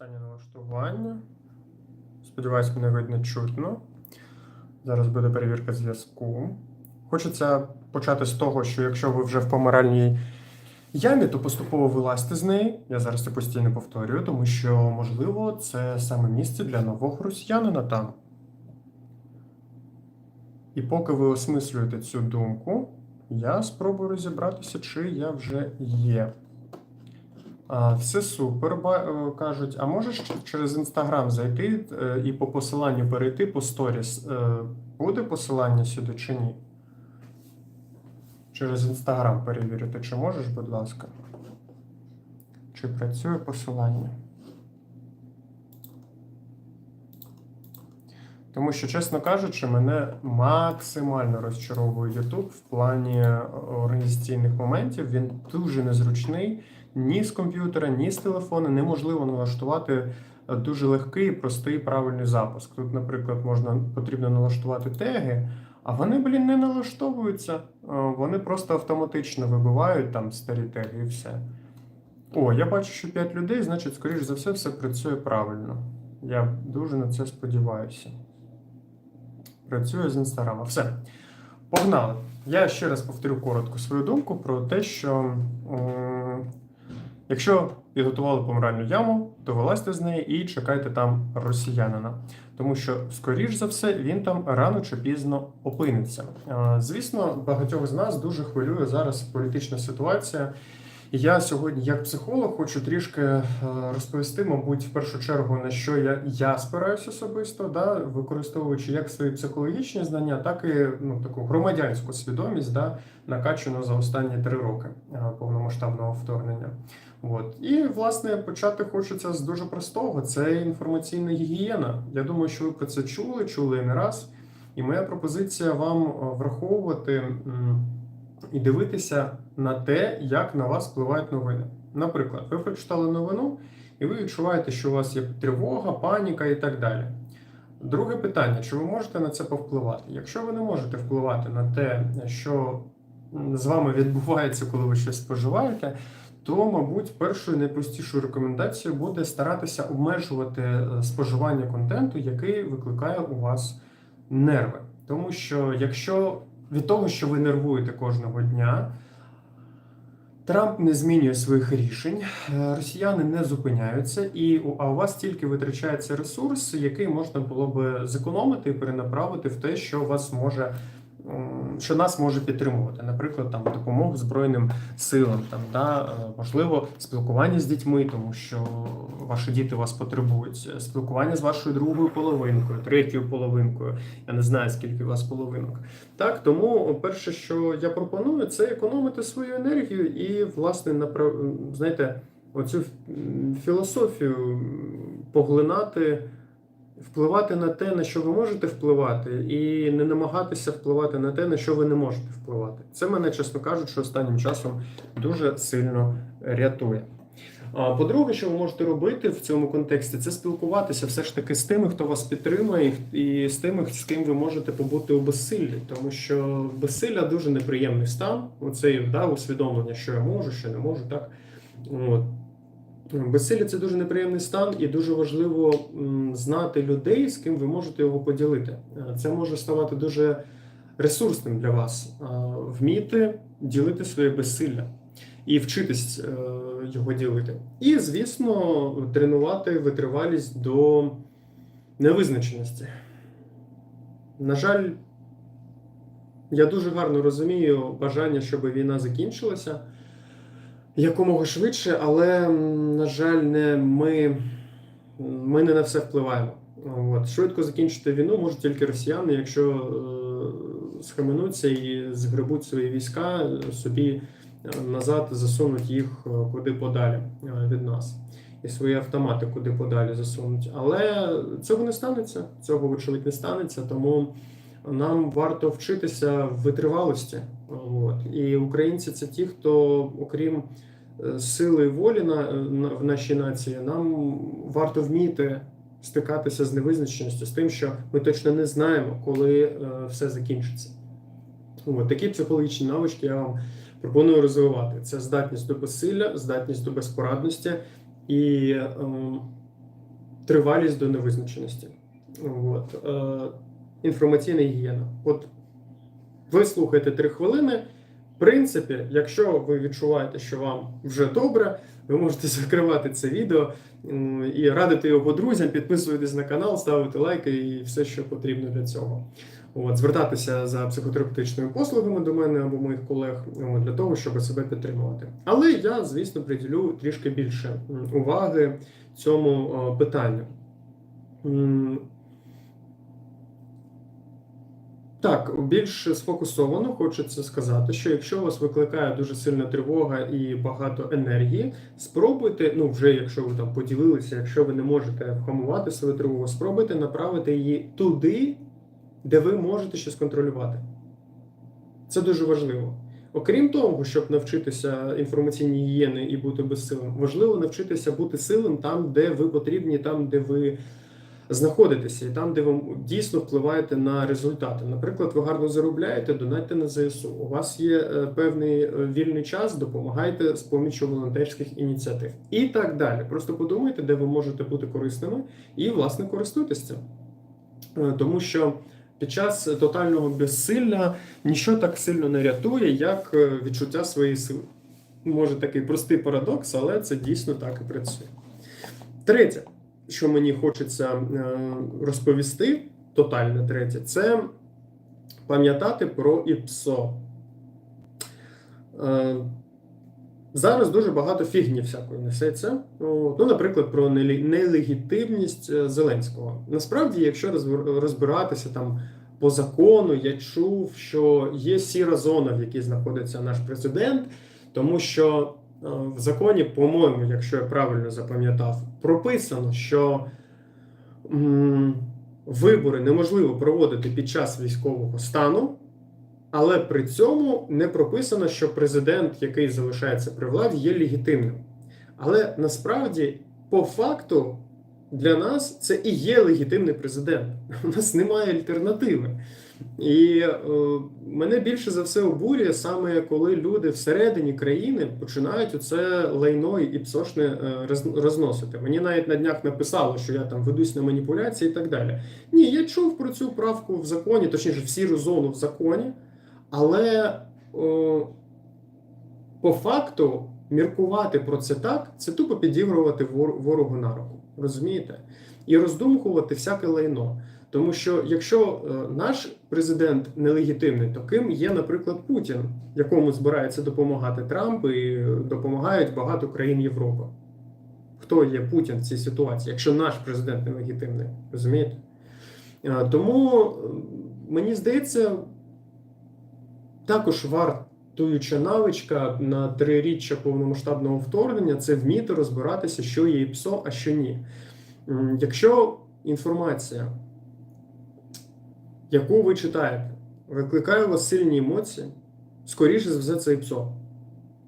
Останнє налаштування. Сподіваюсь, мене видно чутно. Зараз буде перевірка зв'язку. Хочеться почати з того, що якщо ви вже в помиральній ямі, то поступово вилазьте з неї. Я зараз це постійно повторюю, тому що, можливо, це саме місце для нового росіянина там. І поки ви осмислюєте цю думку, я спробую розібратися, чи я вже є. Все супер, е, кажуть. А можеш через інстаграм зайти е, і по посиланню перейти по сторіс? Е, Буде посилання сюди чи ні? Через інстаграм перевірити, чи можеш, будь ласка? Чи працює посилання? Тому що, чесно кажучи, мене максимально розчаровує YouTube в плані організаційних моментів. Він дуже незручний. Ні з комп'ютера, ні з телефона неможливо налаштувати е, дуже легкий, простий правильний запуск. Тут, наприклад, можна потрібно налаштувати теги, а вони, блін, не налаштовуються. Е, Вони просто автоматично вибивають там старі теги і все. О, я бачу, що 5 людей, значить, скоріш за все, все працює правильно. Я дуже на це сподіваюся. Працює з інстаграма. Все. Погнали. Я ще раз повторю коротко свою думку про те, що якщо підготували помиральну яму, то вилазьте з неї і чекайте там росіянина. Тому що, скоріш за все, він там рано чи пізно опиниться. Е, Звісно, багатьох з нас дуже хвилює зараз політична ситуація. І я сьогодні, як психолог, хочу трішки е, розповісти, мабуть, в першу чергу, на що я, я спираюсь особисто, да, використовуючи як свої психологічні знання, так і ну, таку громадянську свідомість, да, накачану за останні три роки е, повномасштабного вторгнення. От. І, власне, почати хочеться з дуже простого: це інформаційна гігієна. Я думаю, що ви про це чули, чули не раз. І моя пропозиція вам е, враховувати. І дивитися на те, як на вас впливають новини. Наприклад, ви прочитали новину, і ви відчуваєте, що у вас є тривога, паніка і так далі. Друге питання: чи ви можете на це повпливати? Якщо ви не можете впливати на те, що з вами відбувається, коли ви щось споживаєте, то, мабуть, першою найпростішою рекомендацією буде старатися обмежувати е, споживання контенту, який викликає у вас нерви. Тому що якщо від того, що ви нервуєте кожного дня, Трамп не змінює своїх рішень, е, росіяни не зупиняються, і а у вас тільки витрачається ресурс, який можна було би зекономити і перенаправити в те, що вас може. Що нас може підтримувати, наприклад, там допомогу Збройним силам, там да е, можливо спілкування з дітьми, тому що ваші діти вас потребують, спілкування з вашою другою половинкою, третьою половинкою. Я не знаю скільки у вас половинок. Так, тому перше, що я пропоную, це економити свою енергію і, власне, направ... знаєте, оцю філософію поглинати, впливати на те, на що ви можете впливати, і не намагатися впливати на те, на що ви не можете впливати. Це мене, чесно кажучи, останнім часом дуже сильно рятує. По-друге, що ви можете робити в цьому контексті, це спілкуватися все ж таки з тими, хто вас підтримує, і з тими, з ким ви можете побути у безсиллі. Тому що безсилля дуже неприємний стан. Оце да, усвідомлення, що я можу, що не можу, так. От. Безсилля це дуже неприємний стан, і дуже важливо знати людей, з ким ви можете його поділити. Е, Це може ставати дуже ресурсним для вас. Вміти ділити своє безсилля і вчитись е, його ділити. І, звісно, тренувати витривалість до невизначеності. На жаль, я дуже гарно розумію бажання, щоб війна закінчилася якомога швидше, але, на жаль, не ми, ми не на все впливаємо. От. Швидко закінчити війну можуть тільки росіяни, якщо е, схаменуться і згребуть свої війська е, собі е, назад, засунуть їх е, куди подалі від нас. І свої автомати куди подалі засунуть. Але цього не станеться, цього, вочевидь, не станеться, тому нам варто вчитися в витривалості. От. І українці це ті, хто, окрім е, сили і волі на, на, в нашій нації, нам варто вміти стикатися з невизначеністю, з тим, що ми точно не знаємо, коли е, все закінчиться. От, такі психологічні навички я вам пропоную розвивати. Це здатність до безсилля, здатність до безпорадності і ем, тривалість до невизначеності. От. Е, інформаційна гігієна. От ви слухаєте 3 хвилини. В принципі, якщо ви відчуваєте, що вам вже добре, ви можете закривати це відео і радити його друзям, підписуватись на канал, ставити лайки і все, що потрібно для цього. От, звертатися за психотерапевтичними послугами до мене або моїх колег для того, щоб себе підтримувати. Але я, звісно, приділю трішки більше уваги цьому питанню. Так, більш сфокусовано хочеться сказати, що якщо вас викликає дуже сильна тривога і багато енергії, спробуйте, ну вже якщо ви там поділилися, якщо ви не можете вхамувати свою тривогу, спробуйте направити її туди, де ви можете щось контролювати. Це дуже важливо. Окрім того, щоб навчитися інформаційній гігієни і бути безсилим, важливо навчитися бути силим там, де ви потрібні, там, де ви знаходитеся, і там, де ви дійсно впливаєте на результати. Наприклад, ви гарно заробляєте, донайте на ЗСУ. У вас є е, певний е, вільний час, допомагайте з поміччю волонтерських ініціатив і так далі. Просто подумайте, де ви можете бути корисними, і власне користуйтесь цим. Е, Тому що під час тотального безсилля нічого так сильно не рятує, як відчуття своєї сили. Може такий простий парадокс, але це дійсно так і працює. Третє, що мені хочеться е, розповісти, тотальне третє, це пам'ятати про ІПСО. Е, Зараз дуже багато фігні всякої несеться. Ну, наприклад, про нелегітимність е, Зеленського. Насправді, якщо розбиратися там по закону, я чув, що є сіра зона, в якій знаходиться наш президент, тому що в законі, по-моєму, якщо я правильно запам'ятав, прописано, що вибори неможливо проводити під час військового стану. Але при цьому не прописано, що президент, який залишається при владі, є легітимним. Але насправді, по факту, для нас це і є легітимний президент. У нас немає альтернативи. І е, мене більше за все обурює саме коли люди всередині країни починають оце лайно і псошне е, розносити. Мені навіть на днях написало, що я там ведусь на маніпуляції і так далі. Ні, я чув про цю правку в законі, точніше, в сіру зону в законі. Але о, по факту міркувати про це так, це тупо підігрувати вор- ворогу на руку. Розумієте? І роздумкувати всяке лайно. Тому що якщо е, наш президент нелегітимний, то ким є, наприклад, Путін, якому збирається допомагати Трамп і допомагають багато країн Європи. Хто є Путін в цій ситуації, якщо наш президент нелегітимний? Розумієте? Е, Тому мені здається, також вартуюча навичка на триріччя повномасштабного вторгнення це вміти розбиратися, що є ПСО, а що ні. Якщо інформація, яку ви читаєте, викликає у вас сильні емоції, скоріше за все, це ІПСО.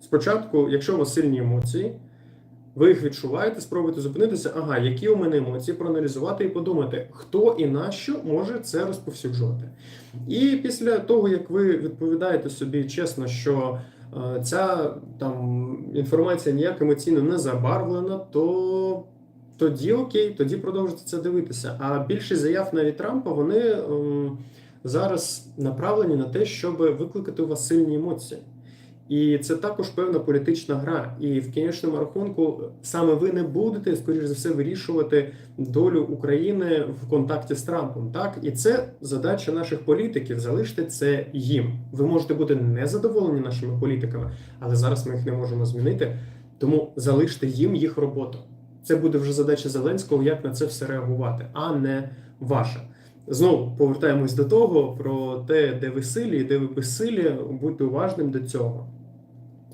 Спочатку, якщо у вас сильні емоції, ви їх відчуваєте, спробуйте зупинитися, ага, які у мене емоції, проаналізувати і подумати, хто і на що може це розповсюджувати. І після того, як ви відповідаєте собі чесно, що е, ця там інформація ніяк емоційно не забарвлена, то тоді окей, тоді продовжуйте це дивитися. А більшість заяв навіть Трампа вони ем, зараз направлені на те, щоб викликати у вас сильні емоції. І це також певна політична гра. І в кінечному рахунку саме ви не будете, скоріш за все, вирішувати долю України в контакті з Трампом. Так, і це задача наших політиків. Залиште це їм. Ви можете бути незадоволені нашими політиками, але зараз ми їх не можемо змінити. Тому залиште їм їх роботу. Це буде вже задача Зеленського, як на це все реагувати, а не ваша. Знову повертаємось до того про те, де ви силі де ви безсилі. Будьте уважним до цього.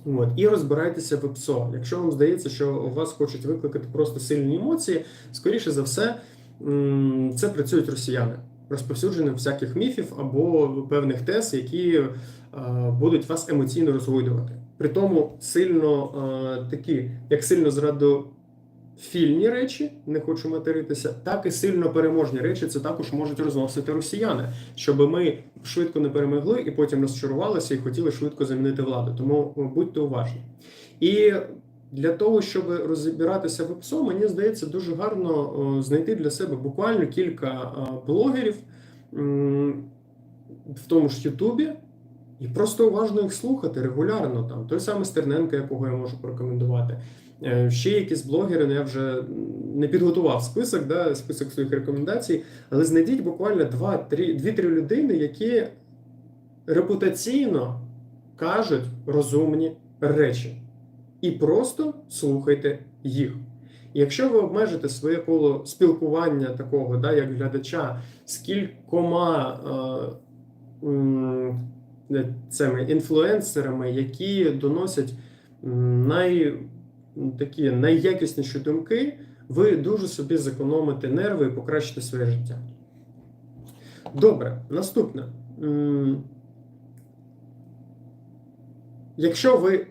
От, і розбирайтеся в ПСО. Якщо вам здається, що у вас хочуть викликати просто сильні емоції, скоріше за все, це працюють росіяни, розповсюдженням всяких міфів або певних тез, які е, будуть вас емоційно розгойдувати. При тому сильно е, такі, як сильно зрадофільні речі, не хочу материтися, так і сильно переможні речі це також можуть розносити росіяни, щоб ми швидко не перемогли і потім розчарувалися і хотіли швидко замінити владу. Тому будьте уважні. І для того, щоб розібратися в ПСО, мені здається, дуже гарно знайти для себе буквально кілька блогерів, в тому ж Ютубі, і просто уважно їх слухати регулярно. Там той самий Стерненко, якого я можу порекомендувати. Е, Ще якісь блогери, ну я вже не підготував список, да, список своїх рекомендацій, але знайдіть буквально 2-3 людини, які репутаційно кажуть розумні речі. І просто слухайте їх. Якщо ви обмежите своє коло спілкування такого, да, як глядача, з кількома е, е, цими інфлюенсерами, які доносять най, такі найякісніші думки, ви дуже собі зекономите нерви і покращите своє життя. Добре, наступне. Якщо ви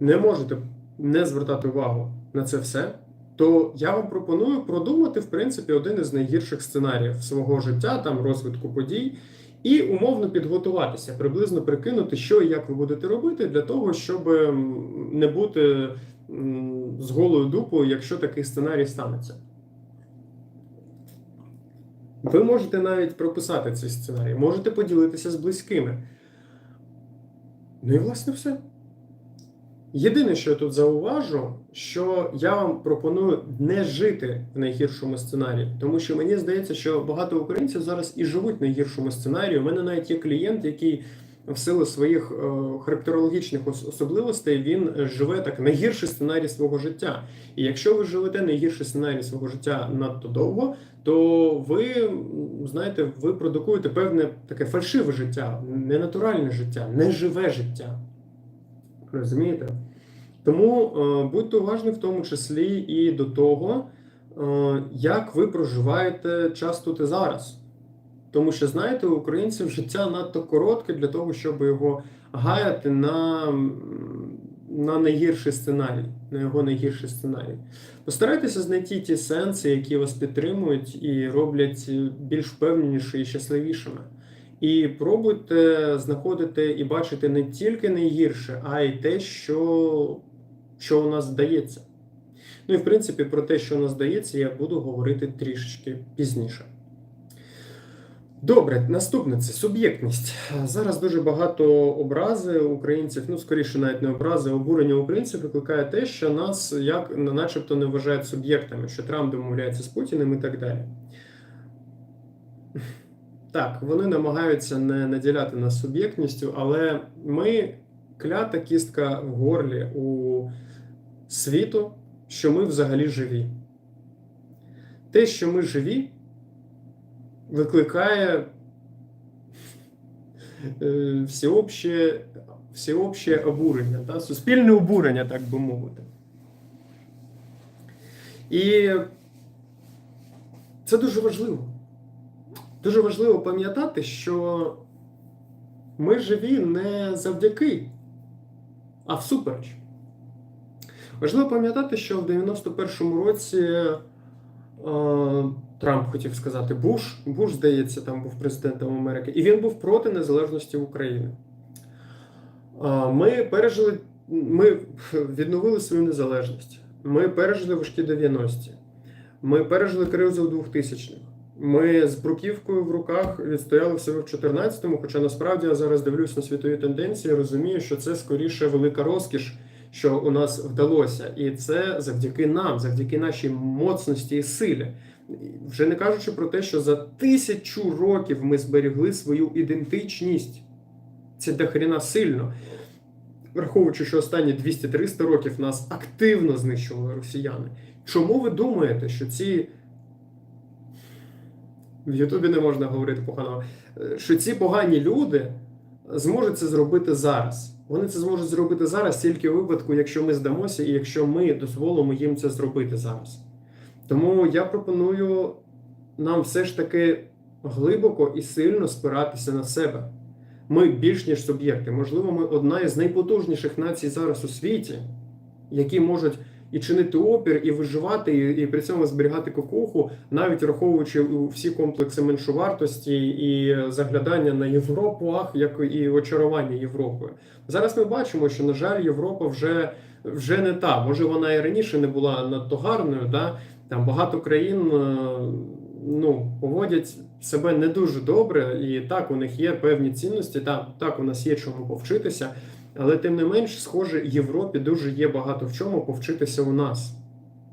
не можете не звертати увагу на це все, то я вам пропоную продумати, в принципі, один із найгірших сценаріїв свого життя, там розвитку подій, і умовно підготуватися, приблизно прикинути, що і як ви будете робити для того, щоб не бути з голою дупою, якщо такий сценарій станеться. Ви можете навіть прописати цей сценарій, можете поділитися з близькими. Ну і власне все. Єдине, що я тут зауважу, що я вам пропоную не жити в найгіршому сценарії, тому що мені здається, що багато українців зараз і живуть в найгіршому сценарії. У мене навіть є клієнт, який в силу своїх е, характерологічних особливостей він живе так найгірший сценарій свого життя. І якщо ви живете найгірший сценарій свого життя надто довго, то ви знаєте, ви продукуєте певне таке фальшиве життя, ненатуральне життя, неживе життя. Розумієте? Тому е, будьте уважні в тому числі і до того, е, як ви проживаєте час тут і зараз. Тому що, знаєте, у українців життя надто коротке для того, щоб його гаяти на, на найгірший сценарій, на його найгірший сценарій. Постарайтеся знайти ті сенси, які вас підтримують і роблять більш впевненішими і щасливішими. І пробуйте знаходити і бачити не тільки найгірше, а й те, що, що у нас здається. Ну і в принципі про те, що у нас здається, я буду говорити трішечки пізніше. Добре, наступне це суб'єктність. Зараз дуже багато образи українців, ну скоріше навіть не образи, обурення українців викликає те, що нас як начебто не вважають суб'єктами, що Трамп домовляється з Путіним і так далі. Так, вони намагаються не наділяти нас суб'єктністю, але ми клята кістка в горлі у світу, що ми взагалі живі. Те, що ми живі, викликає е, всеобще, всеобще обурення, та? суспільне обурення, так би мовити. І це дуже важливо. Дуже важливо пам'ятати, що ми живі не завдяки, а всупереч. Важливо пам'ятати, що в 91-му році е, Трамп хотів сказати Буш, Буш, здається, там був президентом Америки, і він був проти незалежності України. Ми пережили, ми відновили свою незалежність. Ми пережили важкі 90-ті. Ми пережили кризу в 2000-х. Ми з бруківкою в руках відстояли в себе в 14-му, хоча насправді я зараз дивлюсь на світові тенденції, розумію, що це скоріше велика розкіш, що у нас вдалося, і це завдяки нам, завдяки нашій моцності і силі. Вже не кажучи про те, що за тисячу років ми зберегли свою ідентичність. Це дохріна сильно. Враховуючи, що останні 200-300 років нас активно знищували росіяни. Чому ви думаєте, що ці в Ютубі не можна говорити погано, е, що ці погані люди зможуть це зробити зараз. Вони це зможуть зробити зараз тільки у випадку, якщо ми здамося і якщо ми дозволимо їм це зробити зараз. Тому я пропоную нам все ж таки глибоко і сильно спиратися на себе. Ми більш ніж суб'єкти. Можливо, ми одна із найпотужніших націй зараз у світі, які можуть і чинити опір, і виживати, і, і при цьому зберігати кукуху, навіть враховуючи всі комплекси меншовартості і заглядання на Європу, ах, як і очарування Європою. Зараз ми бачимо, що на жаль, Європа вже, вже не та. Може, вона і раніше не була надто гарною. Да? Там багато країн е, ну, поводять себе не дуже добре, і так у них є певні цінності. Так, так у нас є чому повчитися. Але тим не менш, схоже, Європі дуже є багато в чому повчитися у нас.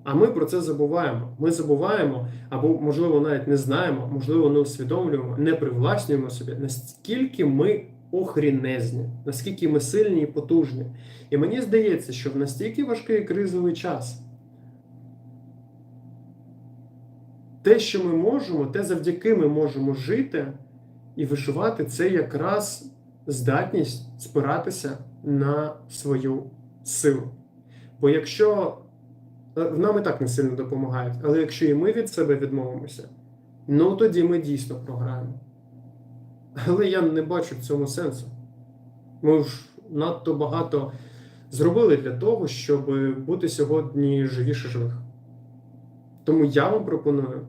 А ми про це забуваємо. Ми забуваємо, або, можливо, навіть не знаємо, можливо, не усвідомлюємо, не привласнюємо собі, наскільки ми охрінезні, наскільки ми сильні і потужні. І мені здається, що в настільки важкий кризовий час те, що ми можемо, те, завдяки ми можемо жити і виживати, це якраз здатність спиратися на свою силу. Бо якщо е, нам і так не сильно допомагають, але якщо і ми від себе відмовимося, ну тоді ми дійсно програємо. Але я не бачу в цьому сенсу. Ми ж надто багато зробили для того, щоб бути сьогодні живіше живих. Тому я вам пропоную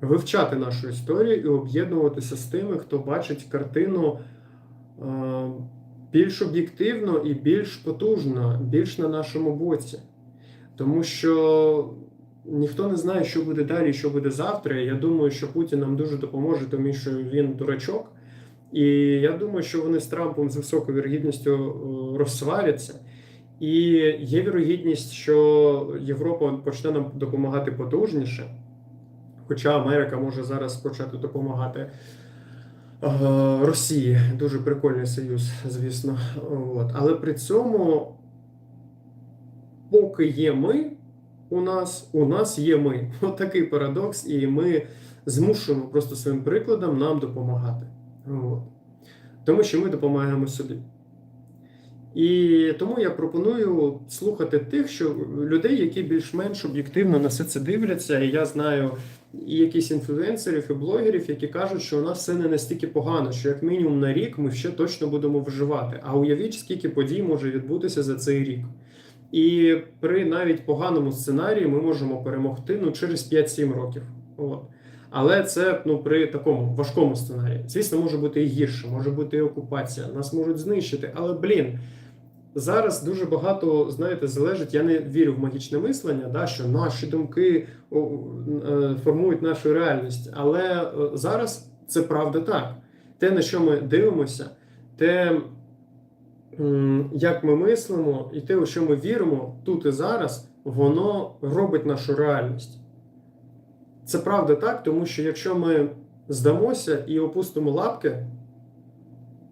вивчати нашу історію і об'єднуватися з тими, хто бачить картину е, більш об'єктивно і більш потужно, більш на нашому боці. Тому що ніхто не знає, що буде далі, що буде завтра. Я думаю, що Путін нам дуже допоможе, тому що він дурачок. І я думаю, що вони з Трампом з високою вірогідністю е, розсваряться. І є вірогідність, що Європа почне нам допомагати потужніше. Хоча Америка може зараз почати допомагати е, Росії. Дуже прикольний союз, звісно. От. Але при цьому, поки є ми, у нас, у нас є ми. От такий парадокс, і ми змушуємо просто своїм прикладом нам допомагати. От. Тому що ми допомагаємо собі. І тому я пропоную слухати тих, що людей, які більш-менш об'єктивно на все це дивляться. І я знаю і якісь інфлюенсерів, і блогерів, які кажуть, що у нас все не настільки погано, що як мінімум на рік ми ще точно будемо виживати. А уявіть, скільки подій може відбутися за цей рік. І при навіть поганому сценарії ми можемо перемогти ну, через 5-7 років. От. Але це ну при такому важкому сценарії. Звісно, може бути і гірше, може бути і окупація, нас можуть знищити. Але блін, зараз дуже багато знаєте, залежить. Я не вірю в магічне мислення, да, що наші думки е, формують нашу реальність. Але е, зараз це правда так. Те, на що ми дивимося, те, як ми мислимо, і те, у що ми віримо тут і зараз, воно робить нашу реальність. Це правда так, тому що якщо ми здамося і опустимо лапки,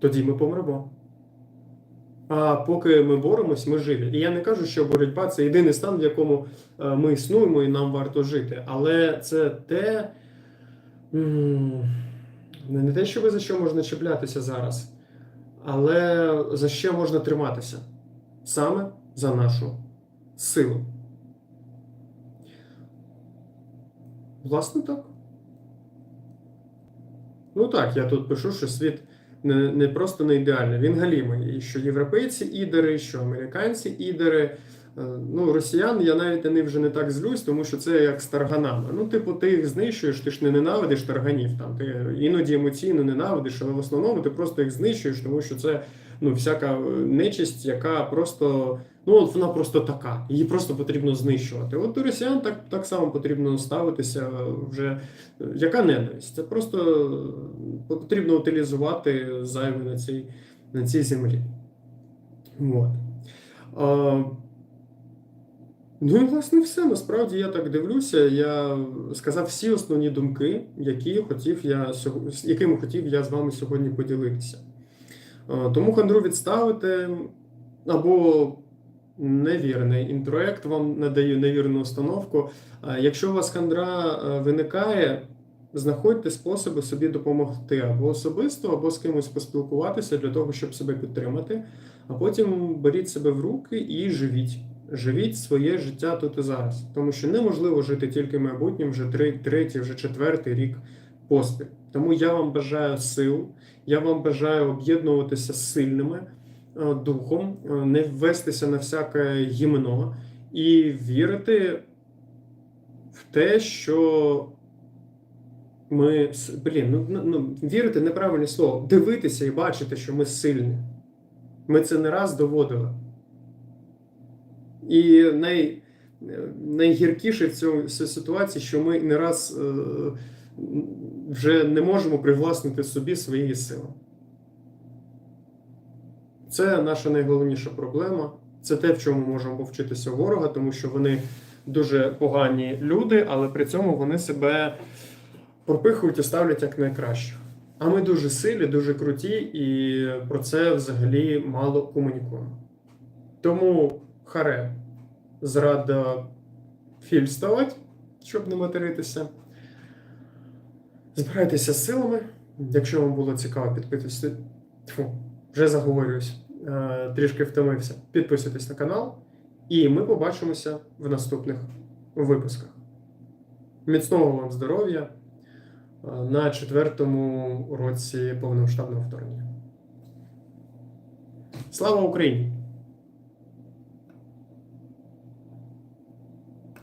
тоді ми помремо. А поки ми боремось, ми живі. І я не кажу, що боротьба це єдиний стан, в якому е, ми існуємо і нам варто жити. Але це те, не те, що ви за що можна чіплятися зараз, але за що можна триматися саме за нашу силу. Власне, так. Ну так, я тут пишу, що світ не, не просто не ідеальний, він галімий. І що європейці ідери, що американці ідери. Е, Ну, росіян я навіть на них вже не так злюсь, тому що це як з тарганами. Ну, типу, ти їх знищуєш, ти ж не ненавидиш тарганів. Там ти іноді емоційно ненавидиш, але в основному ти просто їх знищуєш, тому що це ну, всяка нечисть, яка просто ну от вона просто така. Її просто потрібно знищувати. От до росіян так, так само потрібно ставитися вже. Яка ненависть? Це просто потрібно утилізувати зайве на цій, на цій землі. От. А, Ну і власне все. Насправді я так дивлюся. Я сказав всі основні думки, які хотів я якими хотів я з вами сьогодні поділитися. А, Тому хандру відставити або невірний інтроект вам надає невірну установку. Якщо у вас хандра е, виникає, знаходьте способи собі допомогти або особисто, або з кимось поспілкуватися для того, щоб себе підтримати, а потім беріть себе в руки і живіть. Живіть своє життя тут і зараз, тому що неможливо жити тільки майбутнім вже третій, вже четвертий рік поспіль. Тому я вам бажаю сил, я вам бажаю об'єднуватися сильними, духом, е, не ввестися на всяке гімно і вірити в те, що ми блін, ну, ну, ну вірити неправильне слово. Дивитися і бачити, що ми сильні. Ми це не раз доводили. І най, найгіркіше в цій ситуації, що ми не раз е, вже не можемо привласнити собі свої сили. Це наша найголовніша проблема. Це те, в чому можемо повчитися ворога, тому що вони дуже погані люди, але при цьому вони себе пропихують і ставлять як найкраще. А ми дуже сильні, дуже круті, і про це взагалі мало комунікуємо. Тому харе зрада філь ставать, щоб не материтися. Збирайтеся з силами. Якщо вам було цікаво, підписуйтесь. Тьфу, вже заговорююсь. Е, Трішки втомився. Підписуйтесь на канал, і ми побачимося в наступних випусках. Міцного вам здоров'я е, на четвертому році повномасштабного вторгнення. Слава Україні!